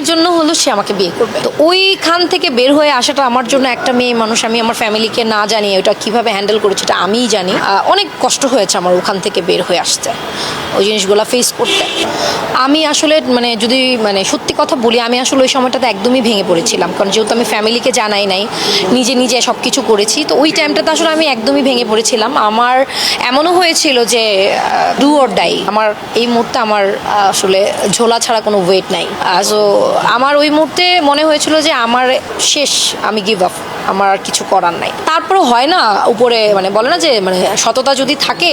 দিনের জন্য হলো সে আমাকে বিয়ে করবে। তো ওইখান থেকে বের হয়ে আসাটা আমার জন্য একটা মেয়ে মানুষ, আমি আমার ফ্যামিলিকে না জানি ওটা কীভাবে হ্যান্ডেল করেছি এটা আমিই জানি। অনেক কষ্ট হয়েছে আমার ওখান থেকে বের হয়ে আসতে, ওই জিনিসগুলো ফেস করতে। আমি আসলে মানে যদি মানে সত্যি কথা বলি, আমি আসলে ওই সময়টাতে একদমই ভেঙে পড়েছিলাম। কারণ যেহেতু আমি ফ্যামিলিকে জানাই নাই, নিজে নিজে সব কিছু করেছি, তো ওই টাইমটাতে আসলে আমি একদমই ভেঙে পড়েছিলাম। আমার এমনও হয়েছিল যে ডু অর ডাই আমার এই মুহূর্তে আমার আসলে ঝোলা ছাড়া কোনো ওয়েট নাই। সো আমার ওই মুহূর্তে মনে হয়েছিল যে আমার শেষ, আমি গিভ আপ আমার আর কিছু করার নাই। তারপরও হয় না, উপরে মানে বলে না যে মানে সততা যদি থাকে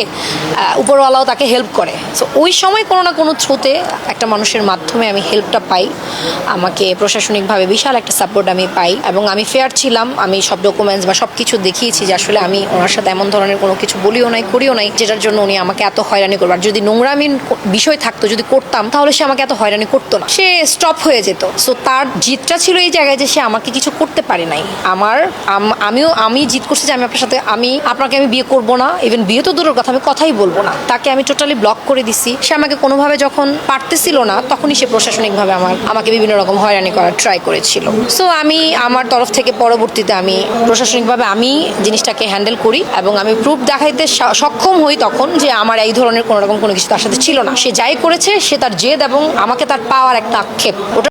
উপরওয়ালাও তাকে হেল্প করে। সো ওই সময় কোনো না কোনো থ্রুতে একটা মানুষের মাধ্যমে আমি হেল্পটা পাই। আমাকে প্রশাসনিকভাবে বিশাল একটা সাপোর্ট আমি পাই এবং আমি ফেয়ার ছিলাম, আমি সব ডকুমেন্টস বা সব কিছু দেখিয়েছি যে আসলে আমি ওনার সাথে এমন ধরনের কোনো কিছু বলিও নাই, করিও নাই, যেটার জন্য উনি আমাকে এত হয়রানি করবে। আর যদি নোংরামিন বিষয় থাকতো, যদি করতাম, তাহলে সে আমাকে এত হয়রানি করতো না। সে স্টপ হয়ে যেত। সো তার জিতটা ছিল এই জায়গায় যে সে আমাকে কিছু করতে পারে নাই। আমার আমিও, আমি জিত করছি যে আমি আপনার সাথে, আমি, আপনাকে আমি বিয়ে করব না। ইভেন বিয়ে তো দূরের কথা, আমি কথাই বলব না। তাকে আমি টোটালি ব্লক করে দিছি। সে আমাকে কোনোভাবে যখন পারতেছিল না, তখনই সে প্রশাসনিকভাবে আমার, আমাকে বিভিন্ন রকম হয়রানি করার ট্রাই করেছিল। সো আমি আমার তরফ থেকে পরবর্তীতে আমি প্রশাসনিকভাবে আমি জিনিসটাকে হ্যান্ডেল করি এবং আমি প্রুফ দেখাইতে সক্ষম হই তখন যে আমার এই ধরনের কোনো রকম কোনো কিছু তার সাথে ছিল না। সে যাই করেছে, সে তার জেদ এবং আমাকে তার পাওয়ার একটা আক্ষেপ। ওটা